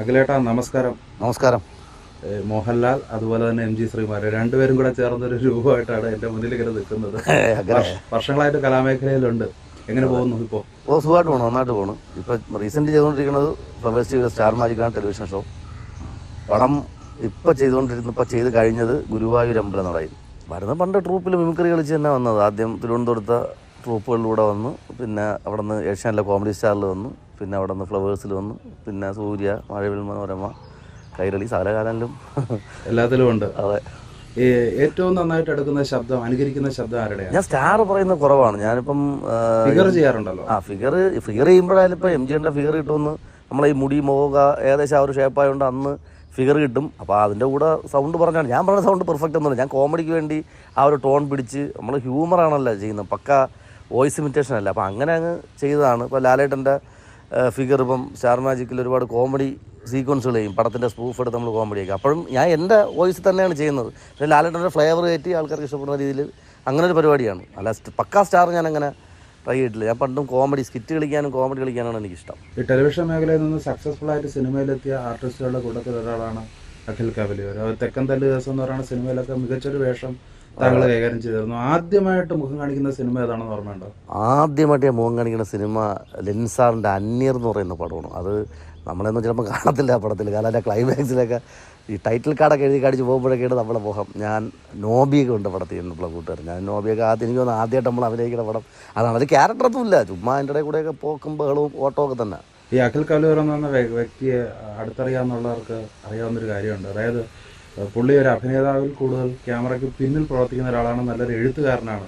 അഖിലേട്ടാ നമസ്കാരം. നമസ്കാരം. മോഹൻലാൽ അതുപോലെ തന്നെ എം ജി ശ്രീമാര് രണ്ടുപേരും കൂടെ ചേർന്നൊരു രൂപമായിട്ടാണ് എന്റെ മുന്നിൽ ഇങ്ങനെ നിൽക്കുന്നത് വർഷങ്ങളായിട്ട് കലാമേഖലയിലുണ്ട്. എങ്ങനെ പോകുന്നു ഇപ്പോ? ഓ സുഖമായിട്ട് പോകണം നന്നായിട്ട് പോകണം ഇപ്പൊ റീസെന്റ് ചെയ്തുകൊണ്ടിരിക്കുന്നത് ഫ്ലവേഴ്സ് സ്റ്റാർ മാജിക്കാണ് ടെലിവിഷൻ ഷോ പടം ഇപ്പം ചെയ്തുകൊണ്ടിരുന്ന ഇപ്പം ചെയ്ത് കഴിഞ്ഞത് ഗുരുവായൂർ അമ്പലം നടയിൽ വരുന്ന പണ്ട് ട്രൂപ്പിൽ മിമിക്രി കളിച്ച് തന്നെ വന്നത്. ആദ്യം തിരുവനന്തപുരത്തെ ട്രൂപ്പുകളിലൂടെ വന്നു. പിന്നെ അവിടെ നിന്ന് ഏഷ്യാനിലെ കോമഡി സ്റ്റാറിൽ വന്നു. പിന്നെ അവിടെ നിന്ന് ഫ്ലവേഴ്സിൽ വന്നു. പിന്നെ സൂര്യ മഴവിൽ മനോരമ കൈരളി സകലകാലങ്ങളിലും എല്ലാത്തിലും ഉണ്ട്. അതെ. ഏറ്റവും നന്നായിട്ട് എടുക്കുന്ന ശബ്ദം അനുകരിക്കുന്ന ശബ്ദം ആരുടെയാണ്? ഞാൻ സ്റ്റാർ പറയുന്ന കുറവാണ്. ഞാനിപ്പം ഫിഗർ ചെയ്യാറുണ്ടല്ലോ. ആ ഫിഗർ ഫിഗർ ചെയ്യുമ്പോഴായാലും ഇപ്പം എം ജിയുടെ ഫിഗർ കിട്ടുമെന്ന് നമ്മളെ ഈ മുടി മോക ഏകദേശം ആ ഒരു ഷേപ്പായതുകൊണ്ട് അന്ന് ഫിഗർ കിട്ടും. അപ്പോൾ അതിന്റെ കൂടെ സൗണ്ട് പറഞ്ഞാണ്. ഞാൻ പറഞ്ഞ സൗണ്ട് പെർഫെക്റ്റ് ഒന്നുമില്ല ഞാൻ കോമഡിക്ക് വേണ്ടി ആ ഒരു ടോൺ പിടിച്ച് നമ്മൾ ഹ്യൂമറാണല്ലോ ചെയ്യുന്നത്. പക്ക വോയിസ് ഇമിറ്റേഷൻ അല്ല. അപ്പോൾ അങ്ങനെ അങ്ങ് ചെയ്തതാണ്. ഇപ്പോൾ ലാലേട്ടന്റെ ഫിഗർ ഇപ്പം സ്റ്റാർ മാജിക്കിൽ ഒരുപാട് കോമഡി സീക്വൻസുകൾ ചെയ്യും പടത്തിന്റെ സ്പൂഫ് എടുത്ത് നമ്മൾ കോമഡി ആക്കും അപ്പോഴും ഞാൻ എന്റെ വോയിസ് തന്നെയാണ് ചെയ്യുന്നത്. പക്ഷേ ലാലേട്ടന്റെ ഫ്ലേവർ കയറ്റി ആൾക്കാർക്ക് ഇഷ്ടപ്പെടുന്ന രീതിയിൽ അങ്ങനെ ഒരു പരിപാടിയാണ്. അല്ല പക്കാ സ്റ്റാർ ഞാൻ അങ്ങനെ ട്രൈ ചെയ്തിട്ടില്ല. ഞാൻ പണ്ടും കോമഡി സ്കിറ്റ് കളിക്കാനും കോമഡി കളിക്കാനാണ് എനിക്കിഷ്ടം. ഈ ടെലിവിഷൻ മേഖലയിൽ നിന്ന് സക്സസ്ഫുൾ ആയിട്ട് സിനിമയിലെത്തിയ ആർട്ടിസ്റ്റുകളുടെ കൂട്ടത്തിൽ ഒരാളാണ് അഖിൽ കവലി ഒരു തെക്കൻ തല്ല് ദിവസം എന്ന് പറയുന്ന സിനിമയിലൊക്കെ മികച്ചൊരു വേഷം താങ്കൾ കൈകാര്യം ചെയ്തിരുന്നു. ആദ്യമായിട്ട് മുഖം കാണിക്കുന്ന സിനിമ ഏതാണെന്ന് ഓർമ്മയുണ്ടോ? ആദ്യമായിട്ട് ഞാൻ മുഖം കാണിക്കുന്ന സിനിമ ലെൻസാറിന്റെ അന്യർ എന്ന് പറയുന്ന പടമാണ്. അത് നമ്മളെന്നും ചിലപ്പോൾ കാണത്തില്ല ആ പടത്തിൽ കാരണം അതിന്റെ ക്ലൈമാക്സിലൊക്കെ ഈ ടൈറ്റിൽ കാർഡൊക്കെ എഴുതി കാണിച്ച് പോകുമ്പോഴൊക്കെയാണ് നമ്മളെ മുഖം. ഞാൻ നോബിയൊക്കെ ഉണ്ട് പടത്തിൽ എന്നുള്ള കൂട്ടുകാർ. ഞാൻ നോബിയൊക്കെ ആദ്യം എനിക്ക് തോന്നുന്നു ആദ്യമായിട്ട് നമ്മൾ അഭിനയിക്കുന്ന പടം. അതാണ് അത് ക്യാരക്ടറൊന്നും ഇല്ല. ചുമ്മാ അതിന്റെ ഇടയിൽ കൂടെയൊക്കെ പോക്കും ബഹളവും ഓട്ടമൊക്കെ തന്നെ. ഈ അഖിൽ കലൂർ എന്ന് പറഞ്ഞ വ്യ- വ്യക്തിയെ അടുത്തറിയാവുന്നവർക്ക് അറിയാവുന്നൊരു കാര്യമുണ്ട്. അതായത് പുള്ളി ഒരു അഭിനേതാവിൽ കൂടുതൽ ക്യാമറയ്ക്ക് പിന്നിൽ പ്രവർത്തിക്കുന്ന ഒരാളാണ് നല്ലൊരു എഴുത്തുകാരനാണ്.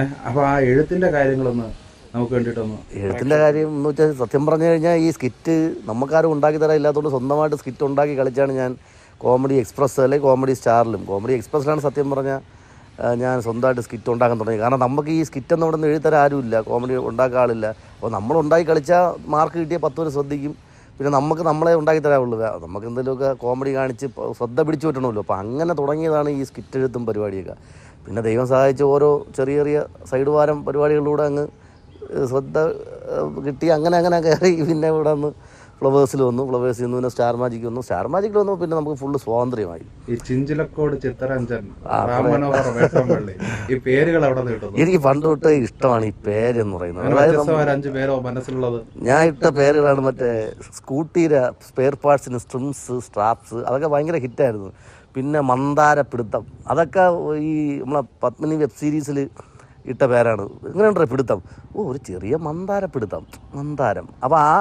ഏഹ് അപ്പോൾ ആ എഴുത്തിന്റെ കാര്യങ്ങളൊന്ന് നമുക്ക് വേണ്ടിയിട്ടൊന്ന് എഴുത്തിന്റെ കാര്യം എന്ന് വെച്ചാൽ സത്യം പറഞ്ഞു കഴിഞ്ഞാൽ ഈ സ്കിറ്റ് നമുക്കാരും ഉണ്ടാക്കി തരാൻ ഇല്ലാത്തതുകൊണ്ട് സ്വന്തമായിട്ട് സ്കിറ്റ് ഉണ്ടാക്കി കളിച്ചാണ് ഞാൻ കോമഡി എക്സ്പ്രസ് അല്ലെങ്കിൽ കോമഡി സ്റ്റാറിലും. കോമഡി എക്സ്പ്രസ്സിലാണ് സത്യം പറഞ്ഞാൽ ഞാൻ സ്വന്തമായിട്ട് സ്കിറ്റ് ഉണ്ടാക്കാൻ തുടങ്ങി കാരണം നമുക്ക് ഈ സ്കിറ്റ് ഒന്നും അവിടെ നിന്ന് എഴുതി തരാൻ ആരുമില്ല കോമഡി ഉണ്ടാക്കാൻ ആളില്ല. അപ്പോൾ നമ്മൾ ഉണ്ടാക്കി കളിച്ചാൽ മാർക്ക് കിട്ടിയ പത്ത് പേര് ശ്രദ്ധിക്കും. പിന്നെ നമുക്ക് നമ്മളെ ഉണ്ടാക്കി തരാവുള്ളൂ. നമുക്ക് എന്തെങ്കിലുമൊക്കെ കോമഡി കാണിച്ച് ശ്രദ്ധ പിടിച്ചു പറ്റണമല്ലോ. അപ്പോൾ അങ്ങനെ തുടങ്ങിയതാണ് ഈ സ്കിറ്റ് എഴുത്തും പരിപാടിയൊക്കെ. പിന്നെ ദൈവം സഹായിച്ച് ഓരോ ചെറിയ ചെറിയ സൈഡ് വാരം പരിപാടികളിലൂടെ അങ്ങ് ശ്രദ്ധ കിട്ടി. അങ്ങനെ അങ്ങനെ കയറി പിന്നെ ഇവിടെ വന്ന് ഫ്ലവേഴ്സിൽ വന്നു ഫ്ലവേഴ്സിൽ നിന്ന് പിന്നെ സ്റ്റാർ മാജിക് വന്നു. സ്റ്റാർ മാജിക്കിൽ വന്നു പിന്നെ നമുക്ക് ഫുള്ള് സ്വാതന്ത്ര്യമായി. ഈ ചിഞ്ചിലക്കോട് ചിത്തരഞ്ജൻ ഈ പേരുകൾ അവിടെ എനിക്ക് പണ്ട് തൊട്ടേ ഇഷ്ടമാണ് ഈ പേരെന്ന് പറയുന്നത്. ഞാൻ ഇട്ട പേരുകളാണ് മറ്റേ സ്കൂട്ടിയുടെ സ്പെയർ പാർട്സിന് സ്ട്രിംസ് സ്ട്രാപ്സ് അതൊക്കെ ഭയങ്കര ഹിറ്റായിരുന്നു. പിന്നെ മന്ദാര മന്ദാരപ്പിടുത്തം അതൊക്കെ ഈ നമ്മളെ പത്മിനി വെബ് സീരീസിൽ ഇട്ട പേരാണ്. എങ്ങനെയുണ്ടോ പിടുത്തം. ഓ ഒരു ചെറിയ മന്ദാര മന്ദാരപ്പിടുത്തം മന്ദാരം. അപ്പോൾ ആ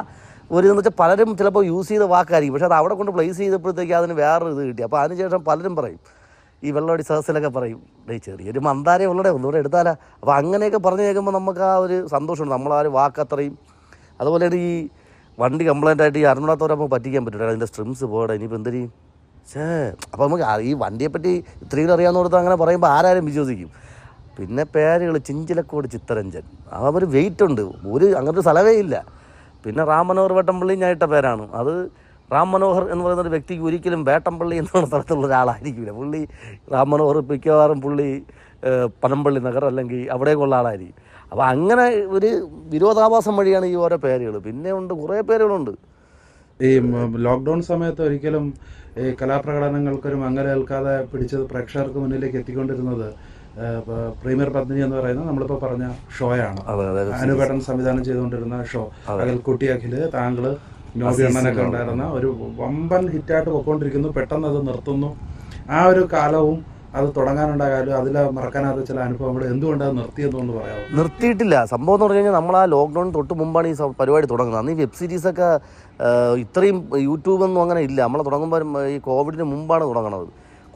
ഒരു എന്ന് വെച്ചാൽ പലരും ചിലപ്പോൾ യൂസ് ചെയ്ത വാക്കായിരിക്കും. പക്ഷേ അത് അവിടെ കൊണ്ട് പ്ലേസ് ചെയ്തപ്പോഴത്തേക്ക് അതിന് വേറൊരു ഇത് കിട്ടി. അപ്പോൾ അതിനുശേഷം പലരും പറയും. ഈ വെള്ളമടി സഹസിലൊക്കെ പറയും ഡേ ചെറിയൊരു മന്ദാരെ ഉള്ളടേ ഒന്നുകൂടെ എടുത്താലാ. അപ്പോൾ അങ്ങനെയൊക്കെ പറഞ്ഞു കേൾക്കുമ്പോൾ നമുക്ക് ആ ഒരു സന്തോഷമുണ്ട്. നമ്മൾ ഒരു വാക്ക് അത്രയും. അതുപോലെ ഈ വണ്ടി കംപ്ലൈന്റ് ആയിട്ട് ഈ അരുണാത്തോടെ നമുക്ക് പറ്റിക്കാൻ പറ്റില്ല അതിന്റെ സ്ട്രിംസ് പോകട്ടെ ഇനിയിപ്പോൾ എന്തിനീ ഛേ അപ്പോൾ നമുക്ക് ഈ വണ്ടിയെപ്പറ്റി ഇത്രയും അറിയാമെന്ന് കൊടുത്ത് അങ്ങനെ പറയുമ്പോൾ ആരാരും വിശ്വസിക്കും. പിന്നെ പേരുകൾ ചിഞ്ചിലക്കോട് ചിത്തരഞ്ജൻ. ആ ഒരു വെയിറ്റ് ഉണ്ട്. ഒരു അങ്ങനത്തെ സ്ഥലമേ ഇല്ല. പിന്നെ റാം മനോഹർ വേട്ടമ്പള്ളി ഞാൻ ഇട്ട പേരാണ്. അത് റാം മനോഹർ എന്ന് പറയുന്ന ഒരു വ്യക്തിക്ക് ഒരിക്കലും വേട്ടമ്പള്ളി എന്ന സ്ഥലത്തുള്ള ഒരാളായിരിക്കില്ല പുള്ളി റാം മനോഹർ മിക്കവാറും പുള്ളി പനമ്പള്ളി നഗർ അല്ലെങ്കിൽ അവിടേക്കുള്ള ആളായിരിക്കും. അപ്പോൾ അങ്ങനെ ഒരു വിരോധാഭാസം വഴിയാണ് ഈ ഓരോ പേരുകൾ. പിന്നെ ഉണ്ട് കുറേ പേരുകളുണ്ട്. ഈ ലോക്ക്ഡൗൺ സമയത്ത് ഒരിക്കലും ഈ കലാപ്രകടനങ്ങൾക്കൊരു മങ്ങലേൽക്കാതെ പിടിച്ചത് പ്രേക്ഷകർക്ക് മുന്നിലേക്ക് എത്തിക്കൊണ്ടിരുന്നത് പ്രീമിയർ പത്മിനി എന്ന് പറയുന്നത് നമ്മളിപ്പോൾ പറഞ്ഞ ഷോയാണ്. ആണ് അനുപേട്ടൻ സംവിധാനം ചെയ്തുകൊണ്ടിരുന്ന ഷോ. അതിൽ കുട്ടി അഖിൽ താങ്കൾ നോബിയണ്ണനൊക്കെ ഉണ്ടായിരുന്ന ഒരു വമ്പൻ ഹിറ്റായിട്ട് പൊക്കോണ്ടിരിക്കുന്നു. പെട്ടെന്ന് അത് നിർത്തുന്നു. ആ ഒരു കാലവും അത് തുടങ്ങാനുണ്ടായ കാലം അതിൽ മറക്കാനാത്ത ചില അനുഭവങ്ങൾ എന്തുകൊണ്ട് അത് നിർത്തിയെന്നൊന്ന് പറയാമോ? നിർത്തിയിട്ടില്ല. സംഭവം എന്ന് പറഞ്ഞു കഴിഞ്ഞാൽ നമ്മൾ ആ ലോക്ക്ഡൗൺ തൊട്ട് മുമ്പാണ് ഈ പരിപാടി തുടങ്ങുന്നത്. അന്ന് ഈ വെബ് സീരീസൊക്കെ ഇത്രയും യൂട്യൂബൊന്നും അങ്ങനെ ഇല്ല. നമ്മൾ തുടങ്ങുമ്പോൾ ഈ കോവിഡിന് മുമ്പാണ് തുടങ്ങുന്നത്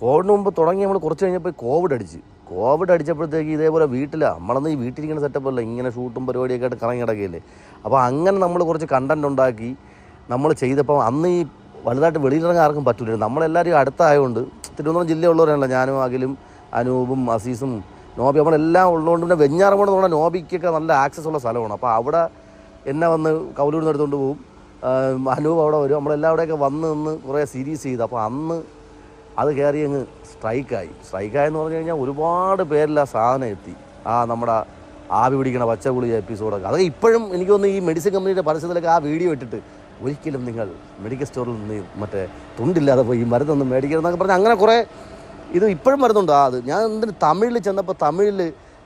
കോവിഡിന് മുമ്പ് തുടങ്ങി നമ്മൾ കുറച്ച് കഴിഞ്ഞപ്പോൾ കോവിഡ് അടിച്ച്. കോവിഡ് അടിച്ചപ്പോഴത്തേക്ക് ഇതേപോലെ വീട്ടിലാണ് നമ്മളന്ന് ഈ വീട്ടിലിരിക്കുന്ന സെറ്റപ്പല്ല ഇങ്ങനെ ഷൂട്ടും പരിപാടിയൊക്കെ ആയിട്ട് കറങ്ങി കിടക്കുകയല്ലേ അപ്പോൾ അങ്ങനെ നമ്മൾ കുറച്ച് കണ്ടന്റ് ഉണ്ടാക്കി നമ്മൾ ചെയ്തപ്പോൾ അന്ന് ഈ വലുതായിട്ട് വെളിയിലിറങ്ങാൻ ആർക്കും പറ്റില്ല നമ്മളെല്ലാവരും അടുത്തായതുകൊണ്ട് തിരുവനന്തപുരം ജില്ലയുള്ളവരാണല്ലോ ഞാനും അഖിലും അനൂപും അസീസും നോബി. നമ്മളെല്ലാം ഉള്ളതുകൊണ്ട് പിന്നെ വെഞ്ഞാറമൂട് എന്ന് നോബിക്കൊക്കെ നല്ല ആക്സസ് ഉള്ള സ്ഥലമാണ്. അപ്പോൾ അവിടെ എന്നെ വന്ന് കൗലൂരിൽ നിന്ന് എടുത്തുകൊണ്ട് പോകും അനൂപ് അവിടെ വരും. നമ്മളെല്ലാം അവിടെയൊക്കെ വന്ന് നിന്ന് കുറേ സീരീസ് ചെയ്തു. അപ്പോൾ അന്ന് അത് കയറി അങ്ങ് സ്ട്രൈക്കായി. സ്ട്രൈക്കായെന്ന് പറഞ്ഞു കഴിഞ്ഞാൽ ഒരുപാട് പേരിൽ ആ സാധനം എത്തി. ആ നമ്മുടെ ആവി പിടിക്കണ പച്ച ഗുളിക എപ്പിസോഡൊക്കെ. അതൊക്കെ ഇപ്പോഴും എനിക്ക് തോന്നുന്നു ഈ മെഡിസിൻ കമ്പനിയുടെ പരസ്യത്തിലൊക്കെ ആ വീഡിയോ ഇട്ടിട്ട് ഒരിക്കലും നിങ്ങൾ മെഡിക്കൽ സ്റ്റോറിൽ നിന്ന് മറ്റേ തുണ്ടില്ലാതെ പോയി ഈ മരുന്നൊന്നും മേടിക്കരുതെന്നൊക്കെ പറഞ്ഞ് അങ്ങനെ കുറേ ഇത് ഇപ്പോഴും വരുന്നുണ്ട്. ആ അത് ഞാൻ എന്തിന് തമിഴിൽ ചെന്നപ്പോൾ തമിഴിൽ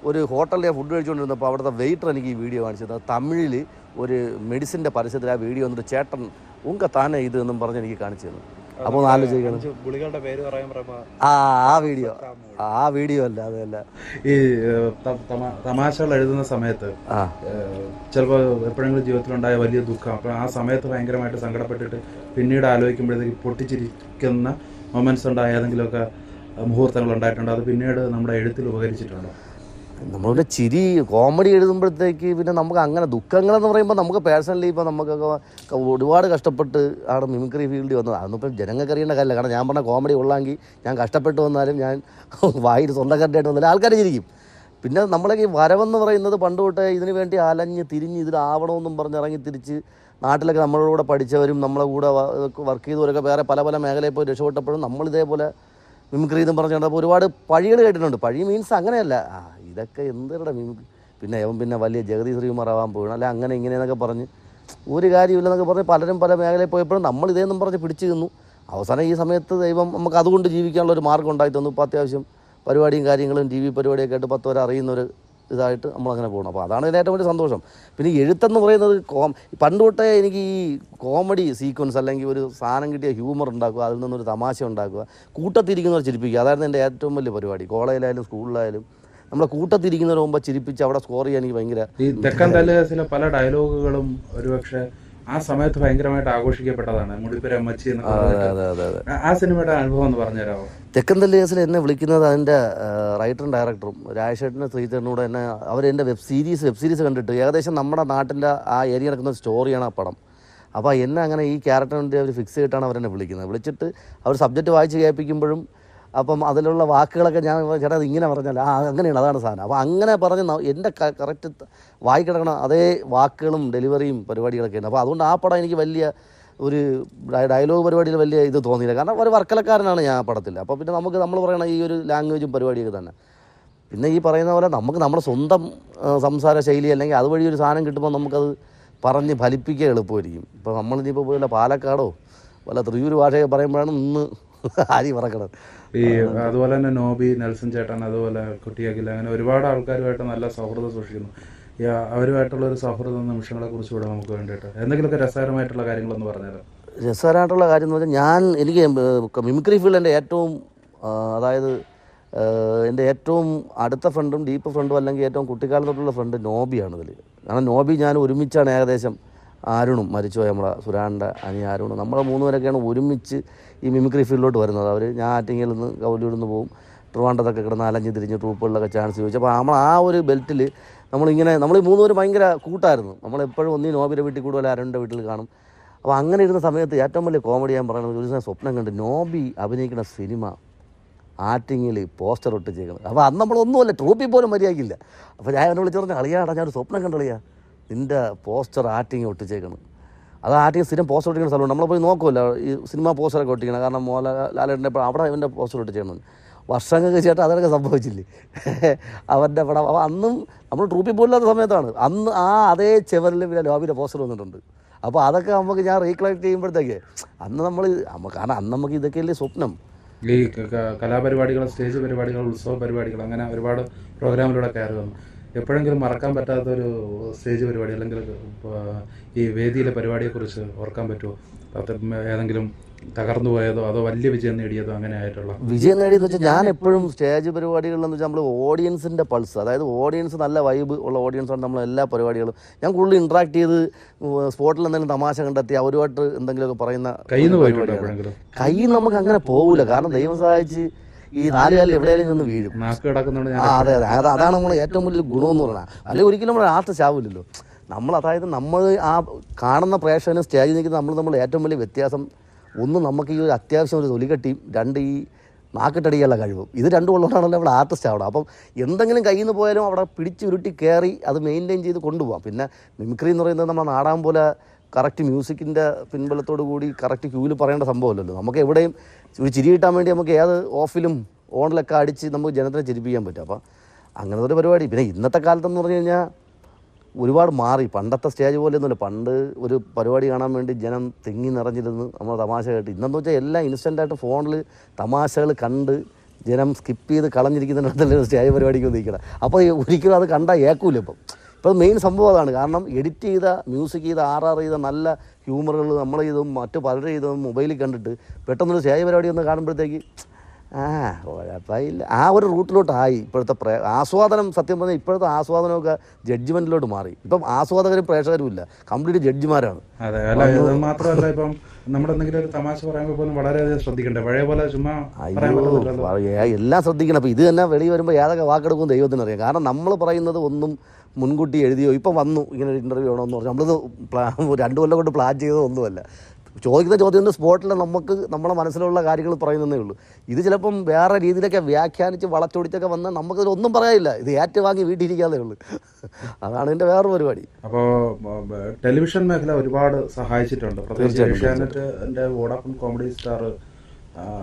ഒരു ഹോട്ടലിൽ ഫുഡ് കഴിച്ചുകൊണ്ടിരുന്നപ്പോൾ അവിടുത്തെ വെയിറ്റർ എനിക്ക് ഈ വീഡിയോ കാണിച്ചത്. തമിഴിൽ ഒരു മെഡിസിന്റെ പരസ്യത്തിൽ ആ വീഡിയോ വന്നിട്ട് ചേട്ടൻ ഉങ്ക താനെ ഇത് എന്നും പറഞ്ഞ് എനിക്ക് കാണിച്ചു തന്നു. അപ്പോൾ ആലോചിക്കണം. ആ ആ വീഡിയോ. ആ വീഡിയോ അല്ല അതല്ല ഈ തമാശകൾ എഴുതുന്ന സമയത്ത് ചിലപ്പോ ചിലപ്പോൾ എപ്പോഴെങ്കിലും ജീവിതത്തിലുണ്ടായ വലിയ ദുഃഖം. അപ്പോൾ ആ സമയത്ത് ഭയങ്കരമായിട്ട് സങ്കടപ്പെട്ടിട്ട് പിന്നീട് ആലോചിക്കുമ്പോഴത്തേക്ക് പൊട്ടിച്ചിരിക്കുന്ന മൊമെന്റ്സ് ഉണ്ടായ ഏതെങ്കിലുമൊക്കെ മുഹൂർത്തങ്ങൾ ഉണ്ടായിട്ടുണ്ട്. അത് പിന്നീട് നമ്മുടെ എഴുത്തിൽ ഉപകരിച്ചിട്ടുണ്ടോ. നമ്മളുടെ ചിരി കോമഡി എഴുതുമ്പോഴത്തേക്ക് പിന്നെ നമുക്ക് അങ്ങനെ ദുഃഖങ്ങളെന്ന് പറയുമ്പോൾ നമുക്ക് പേഴ്സണലി ഇപ്പോൾ നമുക്കൊക്കെ ഒരുപാട് കഷ്ടപ്പെട്ട് ആണ് മിമിക്രി ഫീൽഡിൽ വന്നത്. അതൊന്നും ഇപ്പം ജനങ്ങൾക്ക് അറിയേണ്ട കാര്യമില്ല. കാരണം ഞാൻ പറഞ്ഞ കോമഡി ഉള്ളെങ്കിൽ ഞാൻ കഷ്ടപ്പെട്ട് വന്നാലും ഞാൻ വായിൽ സ്വന്തക്കാരനായിട്ട് വന്നാലും ആൾക്കാർ ചിരിക്കും. പിന്നെ നമ്മളെ ഈ വരവെന്ന് പറയുന്നത് പണ്ട് തൊട്ടേ ഇതിനു വേണ്ടി അലഞ്ഞ് തിരിഞ്ഞ് ഇതിലാവണമെന്നും പറഞ്ഞ് ഇറങ്ങി തിരിച്ച് നാട്ടിലൊക്കെ നമ്മളുടെ കൂടെ പഠിച്ചവരും നമ്മളെ കൂടെ വർക്ക് ചെയ്തവരൊക്കെ വേറെ പല പല മേഖലയിൽ പോയി രക്ഷപ്പെട്ടപ്പോഴും നമ്മളിതേപോലെ മിമിക്രി എന്നും പറഞ്ഞുകൊണ്ട് അപ്പോൾ ഒരുപാട് പഴികൾ കേട്ടിട്ടുണ്ട്. പഴി മീൻസ് അങ്ങനെയല്ല. ഇതൊക്കെ എന്തിരുടെ മിമിക്രി പിന്നെ അവൻ പിന്നെ വലിയ ജഗതി ശ്രീകുമാർ ആവാൻ പോകണം അല്ലെ അങ്ങനെ ഇങ്ങനെയെന്നൊക്കെ പറഞ്ഞ് ഒരു കാര്യമില്ലെന്നൊക്കെ പറഞ്ഞ് പലരും പല മേഖലയിൽ പോയപ്പോഴും നമ്മൾ ഇതേന്നും പറഞ്ഞ് പിടിച്ചു നിന്നു. അവസാനം ഈ സമയത്ത് ദൈവം നമുക്ക് അതുകൊണ്ട് ജീവിക്കാനുള്ള ഒരു മാർഗം ഉണ്ടായി തന്നു. ഇപ്പോൾ അത്യാവശ്യം പരിപാടിയും കാര്യങ്ങളും ടി വി പരിപാടിയൊക്കെ ആയിട്ട് പത്ത് വരെ അറിയുന്ന ഒരു ഇതായിട്ട് നമ്മളങ്ങനെ പോകണം അപ്പോൾ അതാണ് ഇതിന് ഏറ്റവും വലിയ സന്തോഷം. പിന്നെ എഴുത്തെന്ന് പറയുന്നത് കോം പണ്ട് തൊട്ടേ എനിക്ക് ഈ കോമഡി സീക്വൻസ് അല്ലെങ്കിൽ ഒരു സാധനം കിട്ടിയ ഹ്യൂമർ ഉണ്ടാക്കുക അതിൽ നിന്നൊരു തമാശ ഉണ്ടാക്കുക കൂട്ടത്തിരിക്കുന്നവർ ചിരിപ്പിക്കുക അതായിരുന്നു എന്റെ ഏറ്റവും വലിയ പരിപാടി. കോളേജിലായാലും സ്കൂളിലായാലും നമ്മളെ കൂട്ടത്തിരിക്കുന്നവർ മുമ്പ് ചിരിപ്പിച്ച് അവിടെ സ്കോർ ചെയ്യാൻ എനിക്ക് ഭയങ്കര ഈ തെക്കൻ തലേസിലെ പല ഡയലോഗുകളും ഒരുപക്ഷെ ആ സമയത്ത് ഭയങ്കരമായിട്ട് ആഘോഷിക്കപ്പെട്ടതാണ്. മുടിപ്പരമ്മച്ചി ആ- സിനിമയുടെ അനുഭവം എന്ന് പറഞ്ഞുതരാമോ? തെക്കൻ തല്ലേസിൽ എന്നെ വിളിക്കുന്നത് അതിന്റെ റൈറ്ററും ഡയറക്ടറും രാജേഷേട്ടനും ശ്രീധരനും കൂടെ എന്നെ അവരെന്റെ വെബ് സീരീസ് വെബ് സീരീസ് കണ്ടിട്ട് ഏകദേശം നമ്മുടെ നാട്ടിന്റെ ആ ഏരിയ നടക്കുന്ന സ്റ്റോറിയാണ് ആ പടം. അപ്പോൾ എന്നെ അങ്ങനെ ഈ ക്യാരക്ടറിന്റെ അവർ ഫിക്സ് ചെയ്തിട്ടാണ് അവരെന്നെ വിളിക്കുന്നത്. വിളിച്ചിട്ട് അവർ സബ്ജക്റ്റ് വായിച്ച് കേൾപ്പിക്കുമ്പോഴും അപ്പം അതിലുള്ള വാക്കുകളൊക്കെ ഞാൻ ചേട്ടാ ഇങ്ങനെ പറഞ്ഞാൽ ആ അങ്ങനെയാണ് അതാണ് സാധനം. അപ്പോൾ അങ്ങനെ പറഞ്ഞ് എന്റെ കറക്റ്റ് വായി കിടക്കണ അതേ വാക്കുകളും ഡെലിവറിയും പരിപാടികളൊക്കെ ഉണ്ട്. അപ്പോൾ അതുകൊണ്ട് ആ പടം എനിക്ക് വലിയ ഒരു ഡയലോഗ് പരിപാടിയിൽ വലിയ ഇത് തോന്നിയില്ല. കാരണം ഒരു വർക്കലക്കാരനാണ് ഞാൻ ആ പടത്തിൽ അപ്പോൾ പിന്നെ നമുക്ക് നമ്മൾ പറയണ ഈ ഒരു ലാംഗ്വേജും പരിപാടിയൊക്കെ തന്നെ. പിന്നെ ഈ പറയുന്ന പോലെ നമുക്ക് നമ്മുടെ സ്വന്തം സംസാര ശൈലി അല്ലെങ്കിൽ അതുവഴി ഒരു സാധനം കിട്ടുമ്പോൾ നമുക്കത് പറഞ്ഞ് ഫലിപ്പിക്കുക എളുപ്പമായിരിക്കും. ഇപ്പോൾ നമ്മളിനിപ്പോൾ പോയില്ല പാലക്കാടോ വല്ല തൃശ്ശൂർ ഭാഷയൊക്കെ പറയുമ്പോഴാണ് ഇന്ന് ആരി പറക്കണം ഈ അതുപോലെ തന്നെ നോബി നെൽസൺ ചേട്ടൻ അതുപോലെ കുട്ടിയാക്കില്ല അങ്ങനെ ഒരുപാട് ആൾക്കാരുമായിട്ട് നല്ല സൗഹൃദം സൂക്ഷിക്കുന്നു. അവരുമായിട്ടുള്ള ഒരു സൗഹൃദ നിമിഷങ്ങളെ കുറിച്ച് കൂടെ നമുക്ക് വേണ്ടിയിട്ട് എന്തെങ്കിലുമൊക്കെ രസകരമായിട്ടുള്ള കാര്യങ്ങളൊന്ന് പറഞ്ഞുതരാം. രസകരമായിട്ടുള്ള കാര്യം എന്ന് വെച്ചാൽ ഞാൻ എനിക്ക് മിമിക്രി ഫീൽഡ് എന്റെ ഏറ്റവും അതായത് എന്റെ ഏറ്റവും അടുത്ത ഫ്രണ്ടും ഡീപ്പ് ഫ്രണ്ടും അല്ലെങ്കിൽ ഏറ്റവും കുട്ടിക്കാലത്തോട്ടുള്ള ഫ്രണ്ട് നോബിയാണ് ഇതിൽ കാരണം നോബി ഞാൻ ഒരുമിച്ചാണ് ഏകദേശം അരുണും മരിച്ചുപോയ നമ്മളെ സുരാണ്ട അനി ആരുണും. നമ്മളെ മൂന്നുപേരൊക്കെയാണ് ഒരുമിച്ച് ഈ മിമിക്രി ഫീൽഡിലോട്ട് വരുന്നത്. അവർ ഞാൻ ആറ്റിങ്ങിൽ നിന്ന് കൗലിയോട് നിന്ന് പോകും ട്രിവാണ്ടത്തൊക്കെ കിടന്ന് അലഞ്ഞ് തിരിഞ്ഞ് ട്രൂപ്പുകളിലൊക്കെ ചാൻസ് ചോദിച്ചു. അപ്പോൾ നമ്മൾ ആ ഒരു ബെൽറ്റിൽ നമ്മളിങ്ങനെ നമ്മൾ ഈ മൂന്നുപേര് ഭയങ്കര കൂട്ടായിരുന്നു. നമ്മളെപ്പോഴും ഒന്നീ നോബിയുടെ വീട്ടിൽ കൂടുതൽ അരുണിന്റെ വീട്ടിൽ കാണും. അപ്പോൾ അങ്ങനെ ഇരുന്ന സമയത്ത് ഏറ്റവും വലിയ കോമഡി ഞാൻ പറയുന്നത് ഒരു ദിവസം സ്വപ്നം കണ്ട് നോബി അഭിനയിക്കുന്ന സിനിമ ആറ്റിങ്ങിൽ പോസ്റ്റർ ഒട്ടിച്ചേക്കുന്നത് അപ്പോൾ അന്ന് നമ്മളൊന്നുമല്ല ട്രോപ്പി പോലും മര്യാദയ്ക്കില്ല. അപ്പോൾ ഞാൻ എന്നെ വിളിച്ചു പറഞ്ഞു അളിയാടാ ഞാനൊരു സ്വപ്നം കണ്ടളിയാ. നിന്റെ പോസ്റ്റർ ആറ്റിങ് ഒട്ടിച്ചേക്കണം. അത് ആറ്റിങ് സ്ഥിരം പോസ്റ്റർ ഒട്ടിക്കുന്ന സ്ഥലമുണ്ട്. നമ്മൾ പോയി നോക്കുമല്ല ഈ സിനിമ പോസ്റ്ററൊക്കെ ഒട്ടിക്കണം. കാരണം മോല ലാലേട്ടന്റെ ഇപ്പോൾ അവിടെ ഇവന്റെ പോസ്റ്റർ ഒട്ടിച്ചേക്കണം. വർഷങ്ങൾക്ക് ചേട്ടാ അതൊക്കെ സംഭവിച്ചില്ലേ? അവന്റെ പടം. അപ്പോൾ അന്നും നമ്മൾ ട്രൂപ്പിൽ പോലില്ലാത്ത സമയത്താണ്. അന്ന് ആ അതേ ചെവറിൽ പിന്നെ ലോബിയുടെ പോസ്റ്റർ വന്നിട്ടുണ്ട്. അപ്പോൾ അതൊക്കെ നമുക്ക് ഞാൻ റീകളക്ട് ചെയ്യുമ്പോഴത്തേക്ക് അന്ന് നമ്മൾ കാരണം അന്ന് നമുക്ക് ഇതൊക്കെയല്ലേ സ്വപ്നം. ഈ കലാപരിപാടികൾ സ്റ്റേജ് പരിപാടികൾ ഉത്സവ പരിപാടികൾ അങ്ങനെ ഒരുപാട് പ്രോഗ്രാമിലൂടെ കയറി വന്നു എപ്പോഴെങ്കിലും മറക്കാൻ പറ്റാത്ത ഒരു സ്റ്റേജ് പരിപാടി അല്ലെങ്കിൽ ഈ വേദിയിലെ പരിപാടിയെക്കുറിച്ച് ഓർക്കാൻ പറ്റുമോ ഏതെങ്കിലും തകർന്നു പോയതോ അതോ വലിയ വിജയം നേടിയതോ അങ്ങനെ ആയിട്ടുള്ള? വിജയം നേടിയെന്ന് വെച്ചാൽ ഞാൻ എപ്പോഴും സ്റ്റേജ് പരിപാടികളിലെന്ന് വെച്ചാൽ നമ്മൾ ഓഡിയൻസിന്റെ പൾസ് അതായത് ഓഡിയൻസ് നല്ല വൈബ് ഉള്ള ഓഡിയൻസാണ് നമ്മൾ എല്ലാ പരിപാടികളും. ഞാൻ കൂടുതൽ ഇൻട്രാക്ട് ചെയ്ത് സ്പോട്ടിൽ എന്തെങ്കിലും തമാശ കണ്ടെത്തി അവരുമായിട്ട് എന്തെങ്കിലുമൊക്കെ പറയുന്ന കയ്യിൽ നിന്ന് പോയിട്ടുണ്ടോ പരിപാടിയാണ്. എപ്പോഴെങ്കിലും? കൈ നമുക്ക് അങ്ങനെ പോകില്ല കാരണം ദൈവം സഹായിച്ച് ഈ നാല് കാലിൽ എവിടെയെങ്കിലും നിന്ന് വീഴും. ആ അതെ അതെ. അത് അതാണ് നമ്മൾ ഏറ്റവും വലിയ ഗുണമെന്ന് പറഞ്ഞാൽ അല്ലെങ്കിൽ ഒരിക്കലും നമ്മൾ ആർട്ട് ചാവില്ലല്ലോ നമ്മൾ അതായത് നമ്മൾ ആ കാണുന്ന പ്രേക്ഷകനും സ്റ്റേജിൽ നിൽക്കുന്ന നമ്മൾ നമ്മൾ ഏറ്റവും വലിയ വ്യത്യാസം ഒന്ന് നമുക്ക് ഈ ഒരു അത്യാവശ്യം ഒരു തൊലികെട്ടിയും രണ്ട് ഈ നാക്കിട്ടടിയുള്ള കഴിവും. ഇത് രണ്ടും അവിടെ ആർട്ടിസ്റ്റ് ആവണം അപ്പം എന്തെങ്കിലും കയ്യിൽ നിന്ന് പോയാലും അവിടെ പിടിച്ച് ഉരുട്ടി കയറി അത് മെയിന്റെയിൻ ചെയ്ത് കൊണ്ടുപോകാം പിന്നെ മിമിക്രി എന്ന് പറയുന്നത് നമ്മുടെ നാടാൻ പോലെ കറക്റ്റ് മ്യൂസിക്കിന്റെ പിൻബലത്തോടു കൂടി കറക്റ്റ് ക്യൂവിൽ പറയേണ്ട സംഭവമല്ലല്ലോ. നമുക്ക് എവിടെയും ഒരു ചിരി കിട്ടാൻ വേണ്ടി നമുക്ക് ഏത് ഓഫിലും ഓണിലൊക്കെ അടിച്ച് നമുക്ക് ജനത്തിനെ ചിരിപ്പിക്കാൻ പറ്റും. അപ്പോൾ അങ്ങനത്തെ ഒരു പരിപാടി. പിന്നെ ഇന്നത്തെ കാലത്തെന്ന് പറഞ്ഞു കഴിഞ്ഞാൽ ഒരുപാട് മാറി. പണ്ടത്തെ സ്റ്റേജ് പോലെയൊന്നുമില്ല പണ്ട് ഒരു പരിപാടി കാണാൻ വേണ്ടി ജനം തിങ്ങി നിറഞ്ഞിരുന്ന് നമ്മൾ തമാശ കേട്ട്. ഇന്നെന്ന് വെച്ചാൽ എല്ലാം ഇൻസ്റ്റന്റായിട്ട് ഫോണിൽ തമാശകൾ കണ്ട് ജനം സ്കിപ്പ് ചെയ്ത് കളഞ്ഞിരിക്കുന്നിടത്തല്ലേ സ്റ്റേജ് പരിപാടിക്ക് നിൽക്കണം അപ്പോൾ ഒരിക്കലും അത് കണ്ടാൽ ഏക്കൂല ഇപ്പം. ഇപ്പം മെയിൻ സംഭവം അതാണ്. കാരണം എഡിറ്റ് ചെയ്ത മ്യൂസിക് ചെയ്ത ആർ ആർ ചെയ്ത നല്ല ഹ്യൂമറുകൾ നമ്മൾ ചെയ്തതും മറ്റു പലരും ചെയ്തതും മൊബൈലിൽ കണ്ടിട്ട് പെട്ടെന്നൊരു സ്റ്റേജ് പരിപാടി ഒന്ന് കാണുമ്പോഴത്തേക്ക് ആ കുഴപ്പമില്ല. ആ ഒരു റൂട്ടിലോട്ടായി. ഇപ്പോഴത്തെ പ്രേ ആസ്വാദനം സത്യം പറഞ്ഞാൽ ഇപ്പോഴത്തെ ആസ്വാദനമൊക്കെ ജഡ്ജ്മെന്റിലോട്ട് മാറി. ഇപ്പം ആസ്വാദകരും പ്രേക്ഷകരും ഇല്ല കംപ്ലീറ്റ് ജഡ്ജിമാരാണ് അതെ അല്ല ഇത് മാത്രമല്ല ഇപ്പം നമ്മുടെ എന്തെങ്കിലും ഒരു തമാശ പറയുമ്പോൾ പോലും വളരെയധികം ശ്രദ്ധിക്കണ്ടേ? പഴയ പോലെ ചുമ്മാ എല്ലാം ശ്രദ്ധിക്കണം. അപ്പൊ ഇത് തന്നെ വെളി വരുമ്പോൾ ഏതൊക്കെ വാക്കെടുക്കും ദൈവത്തിനറിയാം കാരണം നമ്മൾ പറയുന്നത് ഒന്നും മുൻകൂട്ടി എഴുതിയോ ഇപ്പം വന്നു ഇങ്ങനെ ഒരു ഇന്റർവ്യൂ എന്ന് പറഞ്ഞു. നമ്മളിത് പ്ലാ രണ്ട് കൊല്ലം കൊണ്ട് പ്ലാൻ ചെയ്തതൊന്നുമല്ല. ചോദിക്കുന്ന ചോദ്യം സ്പോട്ടിൽ നമുക്ക് നമ്മുടെ മനസ്സിലുള്ള കാര്യങ്ങൾ പറയുന്നതേ ഉള്ളൂ. ഇത് ചിലപ്പം വേറെ രീതിയിലൊക്കെ വ്യാഖ്യാനിച്ച് വളച്ചൊടിച്ചൊക്കെ വന്നാൽ നമുക്ക് ഒന്നും പറയാനില്ല. ഇത് ഏറ്റുവാങ്ങി വീട്ടിലിരിക്കാതെ ഉള്ളൂ. അതാണ് ഇതിന്റെ വേറെ പരിപാടി. അപ്പോൾ ടെലിവിഷൻ മേഖല ഒരുപാട് സഹായിച്ചിട്ടുണ്ട്. വോഡാഫോൺ കോമഡി സ്റ്റാർ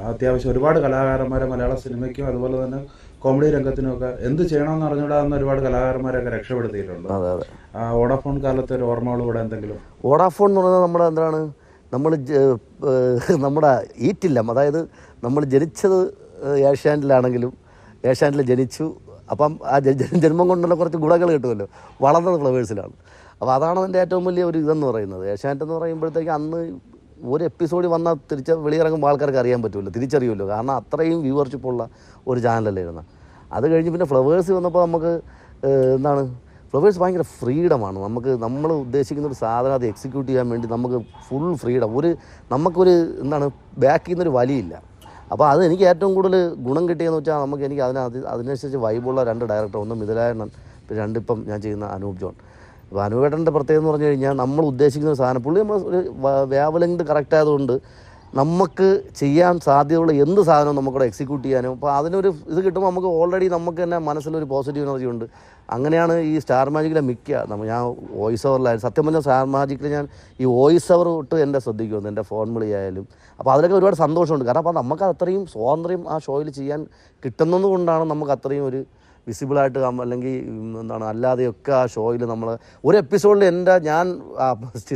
അത്യാവശ്യം ഒരുപാട് കലാകാരന്മാരെ മലയാള സിനിമയ്ക്കും അതുപോലെ തന്നെ കോമഡി രംഗത്തിനുമൊക്കെ എന്ത് ചെയ്യണമെന്ന് അറിഞ്ഞുകൂടാവുന്ന ഒരുപാട് കലാകാരന്മാരെയൊക്കെ രക്ഷപ്പെടുത്തിയിട്ടുണ്ട്. അതെ അതെ. ആ, വോഡാഫോൺ കാലത്തെ ഒരു ഓർമ്മകൾ ഇവിടെ എന്തെങ്കിലും? വോഡാഫോൺ എന്ന് പറയുന്നത് നമ്മുടെ എന്താണ്? നമ്മൾ നമ്മുടെ ഈറ്റില്ലം അതായത് നമ്മൾ ജനിച്ചത് ഏഷ്യാനിലാണെങ്കിലും ഏഷ്യാനിൽ ജനിച്ചു. അപ്പം ആ ജന്മം കൊണ്ടുള്ള കുറച്ച് ഗുണങ്ങൾ കിട്ടുമല്ലോ. വളർന്നത് ഫ്ലവേഴ്സിലാണ്. അപ്പോൾ അതാണ് അതിന്റെ ഏറ്റവും വലിയ ഒരു ഇതെന്ന് പറയുന്നത്. ഏഷ്യാനെറ്റ് എന്ന് പറയുമ്പോഴത്തേക്ക് അന്ന് ഒരു എപ്പിസോഡ് വന്നാൽ തിരിച്ച് വെളിയിറങ്ങുമ്പോൾ ആൾക്കാർക്ക് അറിയാൻ പറ്റുമല്ലോ തിരിച്ചറിയുമല്ലോ കാരണം അത്രയും വ്യൂവർഷിപ്പുള്ള ഒരു ചാനലല്ലേ ഇരുന്ന അത് കഴിഞ്ഞ് പിന്നെ ഫ്ലവേഴ്സ് വന്നപ്പോൾ നമുക്ക് എന്താണ് ഫ്ലവേഴ്സ് ഭയങ്കര ഫ്രീഡമാണ് നമുക്ക് നമ്മൾ ഉദ്ദേശിക്കുന്ന ഒരു സാധനം അത് എക്സിക്യൂട്ട് ചെയ്യാൻ വേണ്ടി നമുക്ക് ഫുൾ ഫ്രീഡം ഒരു നമുക്കൊരു എന്താണ് ബാക്കിൽ നിന്നൊരു വലിയില്ല. അപ്പോൾ അത് എനിക്ക് ഏറ്റവും കൂടുതൽ ഗുണം കിട്ടിയെന്ന് വെച്ചാൽ നമുക്ക് എനിക്ക് അതിന് അതിനനുസരിച്ച് വൈബുള്ള രണ്ട് ഡയറക്ടർ ഒന്ന് മിഥുലായണ്ണൻ പിന്നെ രണ്ടിപ്പം ഞാൻ ചെയ്യുന്ന അനൂപ് ജോൺ. അപ്പോൾ അനുവേട്ടന്റെ പ്രത്യേകത എന്ന് പറഞ്ഞു കഴിഞ്ഞാൽ നമ്മൾ ഉദ്ദേശിക്കുന്ന സാധനം പുള്ളി നമ്മൾ ഒരു വേവലെങ്ത് കറക്റ്റ് ആയതുകൊണ്ട് നമുക്ക് ചെയ്യാൻ സാധ്യതയുള്ള എന്ത് സാധനവും നമുക്കിവിടെ എക്സിക്യൂട്ട് ചെയ്യാനും. അപ്പോൾ അതിനൊരു ഇത് കിട്ടുമ്പോൾ നമുക്ക് ഓൾറെഡി നമുക്ക് തന്നെ മനസ്സിലൊരു പോസിറ്റീവ് എനർജി ഉണ്ട്. അങ്ങനെയാണ് ഈ സ്റ്റാർ മാജിക്കിലെ മിക്ക നമ്മൾ ഞാൻ വോയിസ് ഓവറിലായാലും സത്യം പറഞ്ഞാൽ സ്റ്റാർ മാജിക്കിൽ ഞാൻ ഈ വോയിസ് ഓവർ തൊട്ട് എന്റെ ശ്രദ്ധിക്കുന്നു എന്റെ ഫോൺ വിളിയായാലും അപ്പോൾ അതിലൊക്കെ ഒരുപാട് സന്തോഷമുണ്ട്. കാരണം അപ്പോൾ നമുക്ക് അത്രയും സ്വാതന്ത്ര്യം ആ ഷോയിൽ ചെയ്യാൻ കിട്ടുന്നത് കൊണ്ടാണ് നമുക്ക് അത്രയും ഒരു വിസിബിളായിട്ട് അല്ലെങ്കിൽ എന്താണ് അല്ലാതെയൊക്കെ ആ ഷോയിൽ നമ്മൾ ഒരു എപ്പിസോഡിൽ എന്റെ ഞാൻ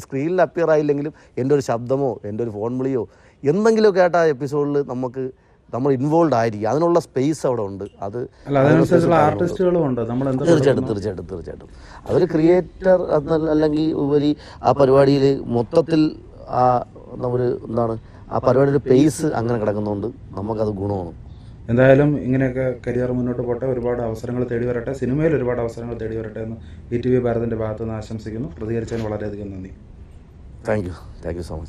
സ്ക്രീനിൽ അപ്പിയർ ആയില്ലെങ്കിലും എന്റെ ഒരു ശബ്ദമോ എന്റെ ഒരു ഫോൺ വിളിയോ എന്തെങ്കിലുമൊക്കെ ആയിട്ട് ആ എപ്പിസോഡിൽ നമുക്ക് നമ്മൾ ഇൻവോൾവ് ആയിരിക്കും. അതിനുള്ള സ്പേസ് അവിടെ ഉണ്ട്. അത് തീർച്ചയായിട്ടും തീർച്ചയായിട്ടും തീർച്ചയായിട്ടും. അതൊരു ക്രിയേറ്റർ അല്ലെങ്കിൽ ഉപരി ആ പരിപാടിയിൽ മൊത്തത്തിൽ ആ ഒരു എന്താണ് ആ പരിപാടിയുടെ പേസ് അങ്ങനെ കിടക്കുന്നതുകൊണ്ട് നമുക്കത് ഗുണമാണ്. എന്തായാലും ഇങ്ങനെയൊക്കെ കരിയർ മുന്നോട്ട് പോട്ടെ. ഒരുപാട് അവസരങ്ങൾ തേടി വരട്ടെ. സിനിമയിൽ ഒരുപാട് അവസരങ്ങൾ തേടി വരട്ടെ എന്ന് ഇ ടി വി ഭാരതിന്റെ ഭാഗത്തുനിന്ന് ആശംസിക്കുന്നു. പ്രതികരിച്ചതിന് വളരെയധികം നന്ദി. Thank you thank you so much